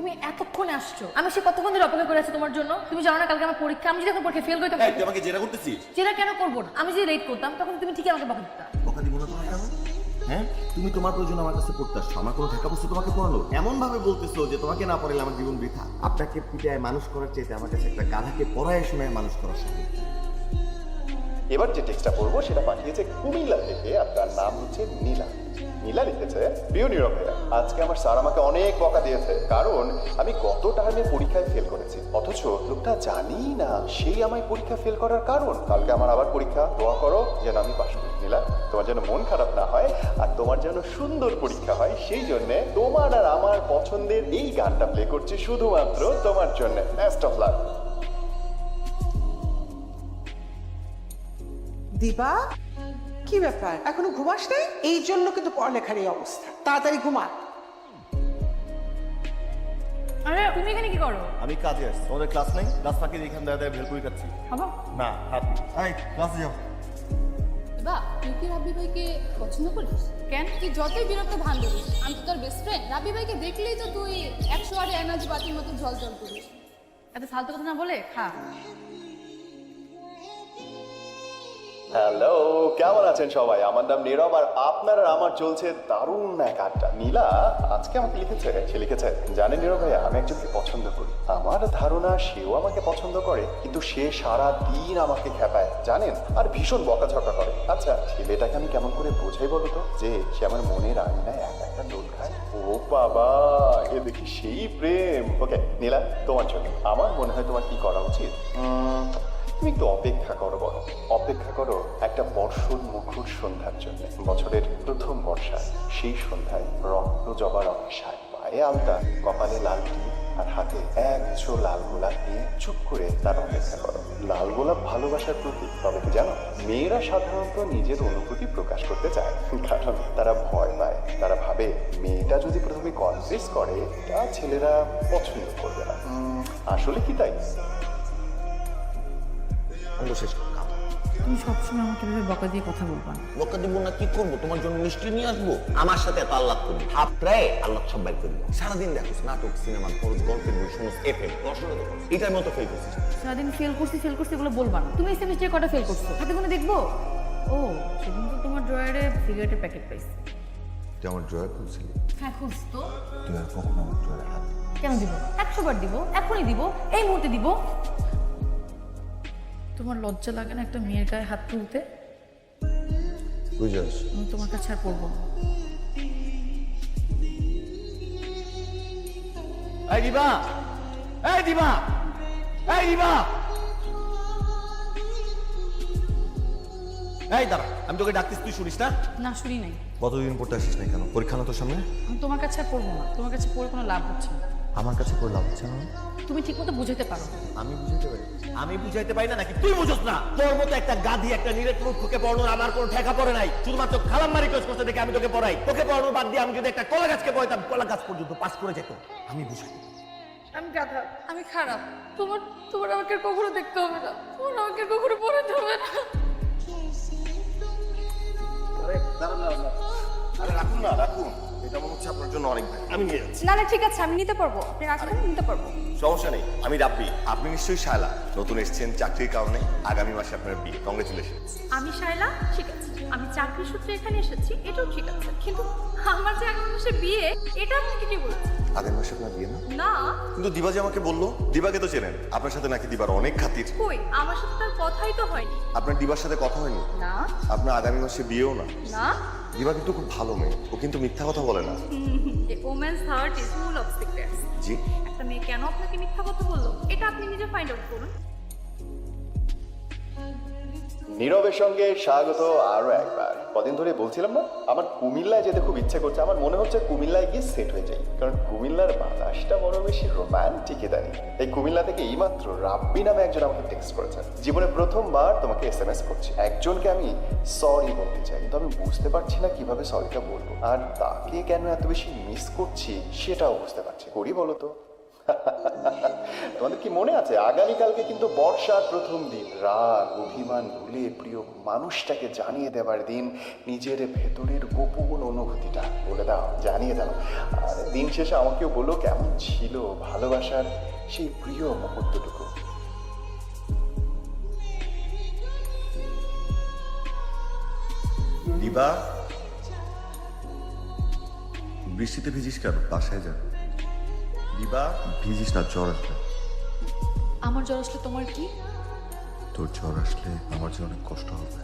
তুমি এতক্ষণে আসছো। আমি সে কতক্ষণ ধরে অপেক্ষা করে আছি তোমার জন্য? তুমি জানো না কালকে আমার পরীক্ষা। আমি যদি এখন পরীক্ষা ফেল করি তখন আমাকে জেরা করতেছিস? যেটা কেন করব না? আমি যদি লেট করতাম তখন তুমি ঠিকই আমাকে বকা দিতা। বকা দিব না তোমাকে আমি? হ্যাঁ? তুমি তোমার প্রয়োজন আমার কাছে পড়তে আসছো আমার কোনো টাকা পয়সা তোমাকে পড়ালো? এমন ভাবে বলতেছো যে তোমাকে না পড়ালে আমার জীবন বৃথা। আপনাকে পিটায় মানুষ করার চাইতে আমার কাছে একটা গাধাকে পড়ায় শোনায় মানুষ করার সঙ্গে এবার যে টেক্সটটা পড়ব সেটা পাঠিয়েছে কুমিল্লা থেকে আর তার নাম হচ্ছে নীলা। নীলা লিখেছে, প্রিয় নীরব আজকে আমার স্যার আমাকে অনেক বকা দিয়েছে, কারণ আমি গত টার্মে পরীক্ষায় ফেল করেছি। অথচ লোকটা জানি না, সেই আমায় পরীক্ষা ফেল করার কারণ। কালকে আমার আবার পরীক্ষা, দোয়া করো যেন আমি পাশ করি। নীলা, তোমার যেন মন খারাপ না হয়, আর তোমার যেন সুন্দর পরীক্ষা হয়, সেই জন্যে তোমার আর আমার পছন্দের এই গানটা প্লে করছি শুধুমাত্র তোমার জন্য। বেস্ট অফ লাক দিবা কি ব্যাপার? এখনও ঘুমাস নাই এই জন্য কিন্তু পড়ালেখার এই অবস্থা। তাড়াতাড়ি ঘুমা। আরে তুমি এখানে কি করো? আমি কাজে আসছি। তোমাদের ক্লাস নেই? ক্লাস ফাঁকি এখান দাদা ভেলপুরি খাচ্ছি। হব না হাতি এই ক্লাসে যাও। বা তুই কি রাব্বি ভাইকে পছন্দ করিস? কেন? তুই যতই বিরক্ত ভান ধরিস আমি তো তোর বেস্ট ফ্রেন্ড রাব্বি ভাইকে দেখলেই তো তুই একশো আরে এনার্জি বাতির মতো জল জল করিস। এত ফালতু কথা না বলে খা। হ্যালো কেমন আছেন সবাই? আমার নাম নীরব আর আপনার আমার চলছে দারুণ এক আড্ডা। নীলা, আজকে আমাকে লিখেছে, সে লিখেছে, জানেন নীরব ভাইয়া, আমি একজনকে পছন্দ করি। আমার ধারণা, সেও আমাকে পছন্দ করে, কিন্তু সে সারা দিন আমাকে খেপায়, জানেন? আর ভীষণ বকাঝকা করে। আচ্ছা ছেলেটাকে আমি কেমন করে বোঝাই বলো তো? যে সে আমার মনের আঙিনায় একা একা দোল খায়। ও বাবা, এ দেখি সেই প্রেম। ওকে নীলা, তোমার জন্য। আমার মনে হয় তোমার কি করা উচিত? তুমি একটু অপেক্ষা করো বড় অপেক্ষা করো একটা বর্ষণ মুখর সন্ধ্যার জন্য। বছরের প্রথম বর্ষা সেই সন্ধ্যায় রক্ত জবা রঙের শাড়ি পায়ে আলতা, কপালে লাল টিপ, আর হাতে এক ছো লাল গোলাপ নিয়ে চুপ করে তার অপেক্ষা করো। লাল গোলাপ ভালোবাসার প্রতীক, তবে কি জানো? মেয়েরা সাধারণত নিজের অনুভূতি প্রকাশ করতে চায়। কারণ তারা ভয় পায়। তারা ভাবে, মেয়েটা যদি প্রথমে কনফিউজ করে, তা ছেলেরা পছন্দ করবে না। আসলে কি তাই? অঙ্গ শেষ করো। তুমি সবসময় আমাকে এভাবে বকা দিয়ে কথা বলবা না। বকা দিব না কি করব? তোমার জন্য মিষ্টি নিয়ে আসব? আমার সাথে এত আল্লাহ করবি? হাফ প্রায় আল্লাহ সব বাইর করবি। সারাদিন দেখোস নাটক সিনেমা খরচ গল্পের বই শুনোস এফএম পড়াশোনা তো এটার মতো ফেল করছিস সারাদিন ফেল করছি ফেল করছি এগুলো বলবা না। তুমি সেমিস্টারে কটা ফেল করছ হাতে কোনো দেখব? ও সেদিন তো তোমার ড্রয়ারে সিগারেটের প্যাকেট পাইছি। তুই আমার ড্রয়ার খুলছিলি? হ্যাঁ তো। তুই আর কখনো আমার ড্রয়ারে হাত কেন দিব? একশো বার দিব এখনই দিব এই মুহূর্তে দিব। তোমার লজ্জা লাগে না একটা মেয়ের গায়ে হাত তুলতে? বুঝাস আমি তোমার কাছে আর পড়ব না। এই দিবা এই দিবা এই দিবা। এই দাঁড়া আমি তোকে ডাকতিস তুই শুনিস না? না শুনি নাই। কতদিন পড়তে আসিস না কেন? পরীক্ষা না তোর সামনে? আমি তোমার কাছে আর পড়ব না। তোমার কাছে পড়ে কোনো লাভ হচ্ছে না। আমার কাছে লাভ হচ্ছে না। তুমি ঠিকমতো বুঝাইতে পারো। না। আমি বুঝতে পারি। আমি বুঝাইতে পারি না নাকি? তুই বুঝোস না। তোর মতো একটা গাধি একটা নিরেট মূর্খকে পড়ানোর আমার কোনো ঠেকা পড়ে নাই। শুধুমাত্র খালাম্মা রিকোয়েস্ট করতে দেখে আমি তোকে পড়াই। তোকে পড়ানোর বাদ দিয়ে আমি যদি একটা কলা গাছকে পড়াইতাম কলা গাছ পর্যন্ত পাস করে যেত। আমি বুঝাই আমি গাধা আমি খারাপ। তোমার তোমার আমাকে আর কখনো দেখতে হবে না। তোমার আমাকে আর কখনো পড়াতে হবে না। আরে রাখুন না রাখুন এটা মনে হচ্ছে আপনার জন্য অনেক ভাই আমি নিয়ে যাচ্ছি। না না ঠিক আছে আমি নিতে পারব। আপনি রাখবেন নিতে পারব। সমস্যা নেই আমি রাব্বি। আপনি নিশ্চয়ই শায়লা। নতুন এসেছেন চাকরির কারণে আগামী মাসে আপনার বিয়ে। কংগ্রেচুলেশন আমি শায়লা ঠিক আছে। আমি চাকরি সূত্রে এখানে এসেছি এটাও ঠিক আছে। কিন্তু আমার যে আগামী মাসে বিয়ে এটা আপনাকে কি বলছে? আগামী মাসে আপনার বিয়ে না? না। কিন্তু দিবা যে আমাকে বলল দিবাকে তো চেনেন আপনার সাথে নাকি দিবার অনেক খাতির। কই? আমার সাথে তার কথাই তো হয়নি। আপনার দিবার সাথে কথা হয়নি? না। আপনার আগামী মাসে বিয়েও না? না। দিবা কিন্তু খুব ভালো মেয়ে ও কিন্তু মিথ্যা কথা বলে না। Women's heart is full of secrets জি। একটা মেয়ে কেন আপনাকে মিথ্যা কথা বলল? এটা আপনি নিজে ফাইন্ড আউট করুন। নীরবের সঙ্গে স্বাগত আরও একবার। কদিন ধরে বলছিলাম না, আমার কুমিল্লায় যেতে খুব ইচ্ছে করছে। আমার মনে হচ্ছে কুমিল্লায় গিয়ে সেট হয়ে যাই। কারণ কুমিল্লার বাতাসটা বড় বেশি রোমান্টিক ইদানি এই কুমিল্লা থেকে এইমাত্র রাব্বি নামে একজন আমাকে টেক্সট করেছেন। জীবনে প্রথমবার তোমাকে এস এম এস করছি। একজনকে আমি সরি বলতে চাই, কিন্তু আমি বুঝতে পারছি না কীভাবে সরিটা বলব। আর তাকে কেন এত বেশি মিস করছি, সেটাও বুঝতে পারছি করি বলো তো? তোমাদের কি মনে আছে? আগামীকালকে কিন্তু বর্ষার প্রথম দিন। রাগ, অভিমান ভুলে প্রিয় মানুষটাকে জানিয়ে দেবার দিন। নিজের ভেতরের গোপন অনুভূতিটা বলে দাও, জানিয়ে দাও। আর দিন শেষে আমাকেও বলো কেমন ছিল ভালোবাসার সেই প্রিয় মুহূর্তটুকু। দিবা? বৃষ্টিতে ভিজিস কেন? বাসায় যা। দিবা? ভিজিস না, জ্বর আমার জ্বর আসলে তোমার কি? তোর জ্বর আসলে আমার জন্য অনেক কষ্ট হবে।